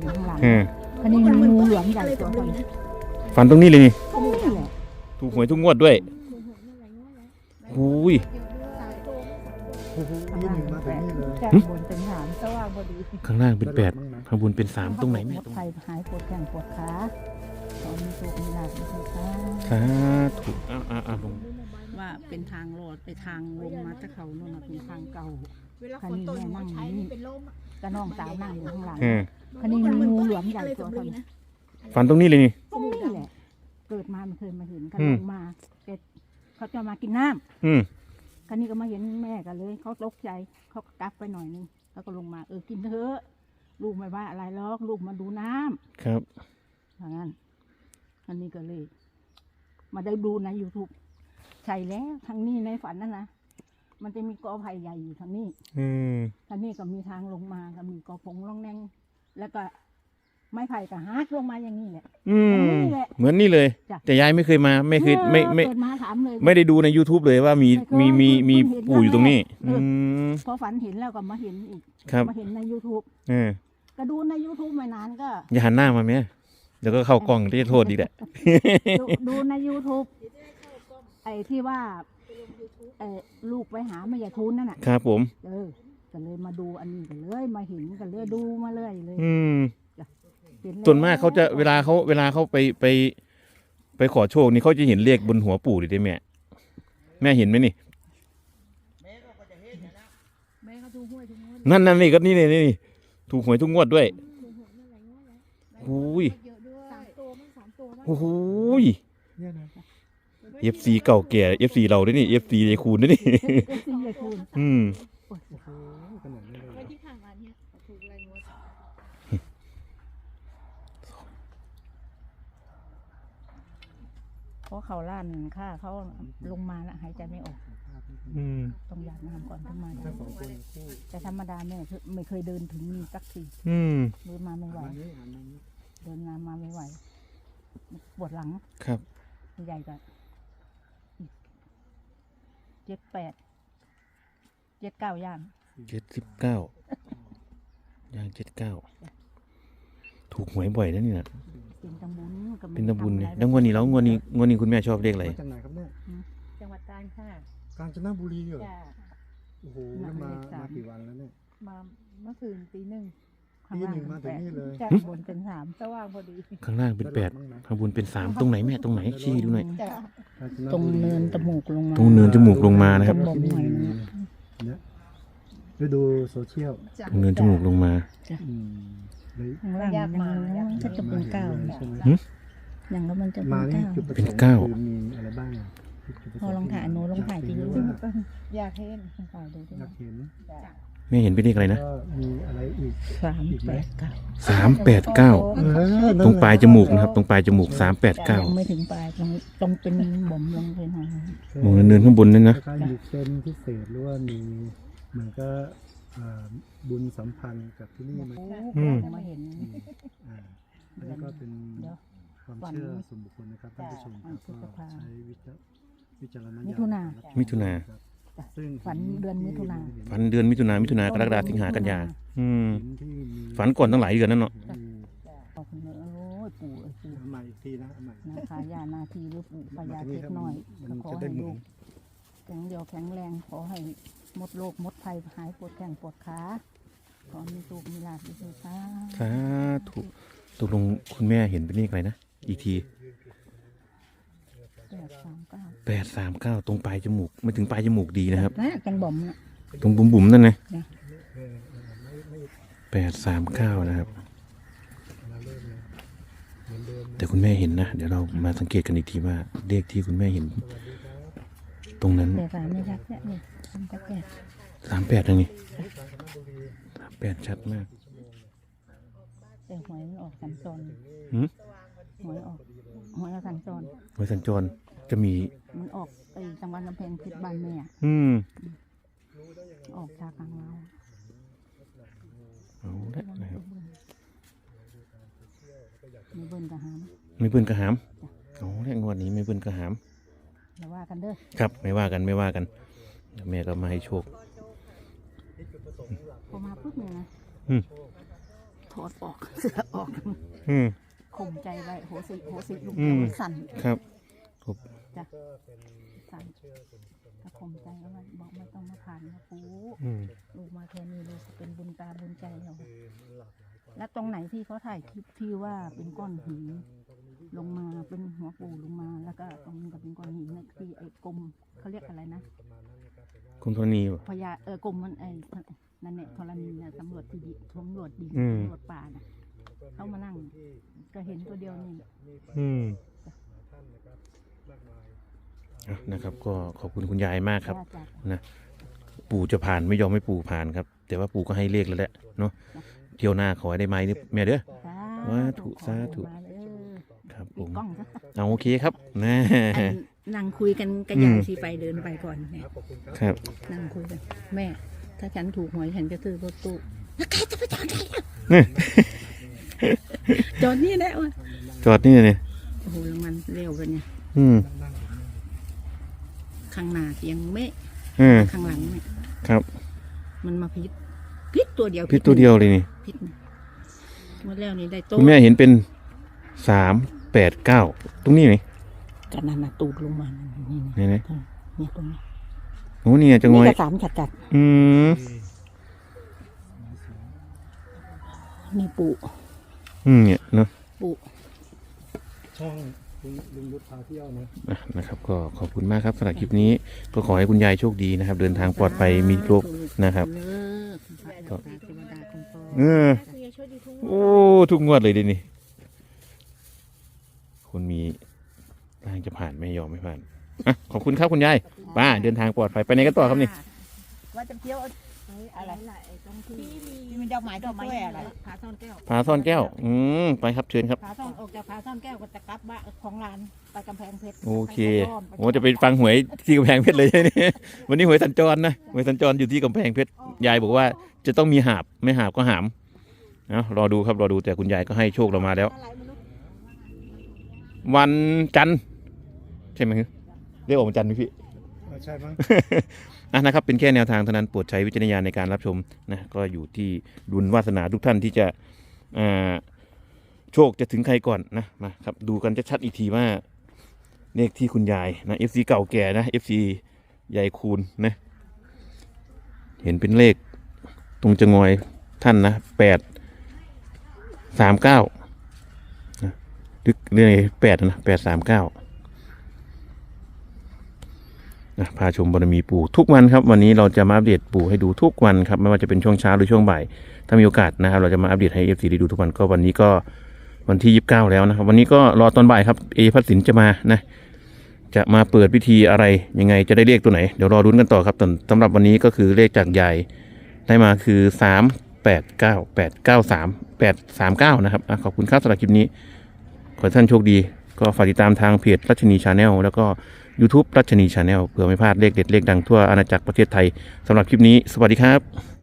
อยู่ข้างหลังอืมคันนี้มันงูเหลือมใหญ่ตัวตอนนี้ฝันตรงนี้เลยนี่นี่แหละถูกหวยทุกงวดด้วยหูยข้างล่างเป็นแปดแค่บนเป็นสามสว่างพอดีข้างล่างเป็นแปดข้างบนเป็นสามตรงไหนแม่ปวดตรงไทยหายปวดแข้งปวดขาตอนมีตัวมีหลักมีตัวขาสาธุอ้าวอ้าวอ้าวลงว่าเป็นทางโลดไปทางลงมาตะเขาโน่นน่ะเป็นทางเก่าเวลาฝนตกหัวใช้นี่เป็นลมอะก็น้องสาวนั่งอยู่ข้างหลัง อืม คันนี้มันงูเหลือมใหญ่ตัวตอนนี้ฝันตรงนี้เลยนี่นี่แหละเกิดมาไม่เคยมาเห็นกันอืลมงมาเสร็จเขาจะมากินน้ำอืมคันนี้ก็มาเห็นแม่กันเลย เขาตกใจเขาก็กลับไปหน่อยนึงแล้วก็ลงมาเออกินเถอะลูกไม่ว่าอะไรหรอกลูกมาดูน้ำครับอย่างนั้นอันนี้ก็เลย มาได้ดูใน YouTube ใช่แล้วทางนี้ในฝันนั่นนะมันจะมีกอไผ่ใหญ่อยู่ทางนี้ อืมทางนี้ก็มีทางลงมาก็มีกอพงล่องแนง แล้วก็ไม้ไผ่ก็ฮักลงมาอย่างนี้แหละ อืมนี่แหละเหมือนนี่เลย จ้ะ แต่ยายไม่เคยมา ไม่เคยไม่ไม่ เกิดมาถามเลย ไม่ได้ดูใน YouTube เลยว่ามีไม่เคยมีมีมีเพิ่งเห็นปู่อยู่ตรงนี้ ครั้อืงแรก ม พอฝันเห็นแล้วก็มาเห็นอีก ครับ มาเห็นใน YouTube เออ ก็ดูใน YouTube ไม่นานก็ อย่าหันหน้ามาแม่เดี๋ยวก็เข้ากล้องที่จะโทษอีกแหละ ดูดูใน YouTube ไอ้ที่ว่าไอ้ลูกไปหาแม่ยายทุนนั่นน่ะ ครับผม เออ ก็เลยมาดูอันนี้กันเลยมาเห็นกันเลยดูมาเลยเลยอืมเห็แล้วส่วนมากเขาจะเวลาเขาเวลาเขาไปไป ไปขอโชคนี่เขาจะเห็นเลขบนหัวปู่ดิได้แม่ แม่เห็นไหมนี่ แม่เขาดูห้วยทุกงวดนั่นนั่นนี่ก็นี่นี่นี่ถูกหวยทุกงวดด้วย โอ้ย เยอะด้วยสามตัวมั้งสามตัวมั้งโอ้โหเอฟซีเก่าแก่เอฟซีเราด้วยนี่เอฟซียายคูณด้วยนี่ เอฟซียายทุนอืมไว้ที่ผ่านมาเนี่ยถูกอะไรงวด เพ ราะเขาล้านค่าเขาลงมาแล้วหายใจไม่ออก อืม ต้องหยาดน้ำก่อนขึ้นมาแต่ธรรมดาแม่ไม่เคยเดินถึงนี่สักทีอืม เดินมาไม่ไหวเดินมามาไม่ไหวปวดหลังครับ ใหญ่กับเจ็ดแปดเจ็ดเก้าย่างเจ็ดสิบเก้าย่างเจ็ดเก้าถูกหวยบ่อยนะเนี่ย เป็นตำบุญก็ไม่เป็นตะบุญทำเนี่ยอะไรแล้วงวดนี้แล้วงวดนี้งวดนี้คุณแม่ชอบเลขอะไร มาจากไหนครับเนี่ยจังหวัดกาญค่ะกาญจนบุรีเหรอจ้าโอ้โหแล้วมามาเลขสาม มากี่วันแล้วเนี่ย มาเมื่อคืนตีหนึ่งตีหนึ่งมาถึงนี่เลยจ้าบนเป็นสามสว่างพอดีข้างล่างเป็นแปดบ้างนะข้างบนเป็นสามตรงไหนแม่ตรงไหนชี้ดูหน่อย จ้ะกาญจนตรงบุรีเนินจมูกลงมา ตรงเนินจมูกลงมานะครับผมหน่อยนึงเนี่ยไปดูโซเชียลตรงเนินจมูกลงมา อืมเลย ข้างล่างยังก็จะเป็นเก้าใช่ไหมหึ อย่างก็มันจะมาเป็นนี่เก้าจุดประเป็นสงค์เก้าคือมีอะไรบ้างอะจุดประสพอลองถ่ายโน้ตลองถ่ายอดีกดูรู้ว่าอยากเห็นถ่ายดูดิอยากเห็นแม่เห็นเป็นเลขอะไรนะก็มีอะไรอีก สามแปดเก้าสามแปดเก้าเออนั่นตรงปลายแหะจมูกนะครับ ตรงปลายจมูกสามแปดเก้ายังไม่ถึงปลายตรงตรงเป็นบ่มลงไปหน่อยมองเนินข้างบนนั่นนะ คล้ายๆมีเส้นพิเศษหรือว่ามีเหมือนก็ อ่าบุญสัมพันธ์กับที่นี่ไหมอืม มาเห็น อ่าอันนี้ก็เป็นเดี๋ยวความเชื่อส่วนบุคคลนะครับท่านผู้ชมครับพฤษภาก็ใช้วิจารวิจารณญาณมิถุนามิถุนา ครับจ้ะซึ่งฝันเดือนมิถุนา ฝันเดือนมิถุนามิถุนากรกฎาสิงหากันยาอืม หินที่มีฝันก่อนตั้งหลายเดือนนั่นเนาะมีขอบคุณเนอะโอ้ยปู่เอ้ยปู่เอาใหม่อีกทีนะเอาใหม่ นาคายานาทีหรือปู่พญาเทพน้อยมันก็ขอจะได้ให้หมุลูนกแข็งเดียวแข็งแรงขอให้ หมดโรคหมดภัยหายปวดแข้งปวดขาขอมีสุขมีลาภมีสุขค่ะสาธุตกลงคุณแม่เห็นเป็นเลขอะไรนะ อีกทีแปดสามเก้าแปดสามเก้าตรงปลายจมูกไม่ถึงปลายจมูกดีนะครับ นะกันบ่มนะ ตรงบุ๋มบุ๋มๆนั่นนะจ้ะ แปดสามเก้านะครับ แต่คุณแม่เห็นนะ เดี๋ยวเรามาสังเกตกันอีกทีว่าเลขที่คุณแม่เห็น ตรงนั้น แต่สามไม่ชัดแค่นี่ สามก็แปดสามแปดนะนี่สามแปดชัดมากแต่หวยมันออกสัญจรหืมหวยออกหวยออกสัญจรไว้สัญจรจะมี มันออกไปจังหวัดลำเพงพิษบ้านแม่อะอืมออกจากทางเราเอาละนะครับมีเบิ้ลกระหามไม่เบิ้ลกระหามเอาละงวดนี้ไม่เบิ้ลกระหามอย่าว่ากันเด้อ ครับ ไม่ว่ากันไม่ว่ากันเดี๋ยว แม่ก็มาให้โชคพอมาปุ๊บเนี่ยนะอืม ถอดออก เสื้อออกอืม ข่มใจไว้โหสิโหสิลุงอืม สั่นครับจ้ะสั่นก็ข่มใจเอาไว้บอกไม่ต้องมาผ่านนะปูอืมลูกมาแค่นี้ลูกเป็นบุญตาบุญใจเราและตรงไหนที่เขาถ่ายคลิปที่ว่าเป็นก้อนหินลงมาเป็นหัวปูลงมา แล้วก็ตรงนี้ก็เป็นก้อนหินนะที่ไอ้กลมเขาเรียกอะไรนะ คุณโทนี่วะ พญาเออกรมมันไอ้นั่นเนี่ยธรณีนะตำรวจที่ดิตำรวจดินอืม ตำรวจป่าน่ะเขามานั่ง ก็เห็นตัวเดียวนี่ อืมอะนะครับ ก็ขอบคุณคุณยายมากครับจ้ะ นะ ปู่จะผ่านไม่ยอมให้ปู่ผ่านครับ แต่ว่าปู่ก็ให้เลขแล้วแหละเนาะเที่ยวหน้าขอให้ได้ไหมนี่แม่เด้อ สาสาธุสาธุมาเด้อครับผปิดมกล้องซะเอาโอเคครับนะ อัน นั่งคุยกันกระอืยายมสีไปเดินไปก่อนเนี่ยครับ นั่งคุยกัน แม่ ถ้าฉันถูกหวยฉันจะซื้อรถตู้แล้วแกจะไปจอดไหนล่ะนี่จอดนี่แหละวะจอดนี่เนี่ยโอ้โหแล้วมันเร็วกันเนี่ยอืมข้างหน้าเสียงเมะอืมข้างหลังเนี่ยครับ มันมาพิษพิษตัวเดียวพี่ตัวเดียวเลยนี่พิษเมื่อแล้วนี่ได้โต๊ะคุณแม่เห็นเป็นสามแปดเก้าตรงนี้ไหม กันนั่นน่ะตูดลงมานี่นี่นี่นะนี่ตรงนี้โอ้นี่จังนี่ไว้กระสามจัดจัดอืมๆนี่ปูอืมเนี่ยเนาะปูช่องลุงลุงยุทธพาเที่ยวนะอะนะครับ ก็ขอบคุณมากครับสำหรับคลิปนี้ ก็ขอให้คุณยายโชคดีนะครับ เดินทางปลอดภัยมีโรคนะครับเลิกพระเจ้าตาเทวดาคุ้มครองเออคุณยายช่วยดีทุกโอ้ทุกงวดเลยดินี่คนมี ร่างจะผ่านไม่ยอมไม่ผ่านอะขอบคุณครับคุณยายป้าเดินทางปลอดภัยไปไหนกันต่อครับนี่ว่าจะเที่ยวอะไรตรงที่มีที่มีดอกไม้ดอกไม้อะไรผาซ่อนแก้วผาซ่อนแก้ว อืมไปครับเชิญครับ ผาซ่อนออกจากผาซ่อนแก้วก็จะกลับบ้านของร้านไปกำแพงเพชรโอเคไปซ่อนโอ้จะไปฟังหวยที่กำแพงเพชรเลยใช่ไหมวันนี้หวยสัญจรนะหวยสัญจรอยู่ที่กำแพงเพชรยายบอกว่าจะต้องมีหาบไม่หาบก็หามเนาะรอดูครับรอดูแต่คุณยายก็ให้โชคเรามาแล้ว อะไรไม่รู้วันจันทร์ ใช่ไหมเรียกออกวันจันทร์ไหมพี่ เออใช่มั้ง อะนะครับเป็นแค่แนวทางเท่านั้นโปรดใช้วิจารณญาณในการรับชมนะก็อยู่ที่ดุลวาสนาทุกท่านที่จะอ่าโชคจะถึงใครก่อนนะมาครับดูกันชัดๆอีกทีว่าเลขที่คุณยายนะ FC เก่าแก่นะ FC ยายคูณนะเห็นเป็นเลขตรงจะงอยท่านนะแปดสามเก้าลึกเรื่องแปดนะแปดสามเก้านะ พาชมบารมีปู่ทุกวันครับ วันนี้เราจะมาอัปเดตปู่ให้ดูทุกวันครับไม่ว่าจะเป็นช่วงเช้าหรือช่วงบ่ายถ้ามีโอกาสนะครับ เราจะมาอัปเดตให้เอฟซีได้ดูทุกวันก็วันนี้ก็วันที่29แล้วนะครับ วันนี้ก็รอตอนบ่ายครับเอพัสสินจะมานะ จะมาเปิดพิธีอะไรยังไงจะได้เลขตัวไหน เดี๋ยวรอรุ้นกันต่อครับสำหรับวันนี้ก็คือเลขจากยายได้มาคือ3 8 9 8 9 3 8 3 9นะครับอขอบคุณครับสำหรับคลิปนี้ ขอท่านโชคดี ก็ฝากติดตามทางเพจรัชนีชาแนลแล้วก็ YouTube รัชนีชาแนลเพื่อไม่พลาดเลขเด็ดเลขดังทั่วอาณาจักรประเทศไทยสำหรับคลิปนี้ สวัสดีครับ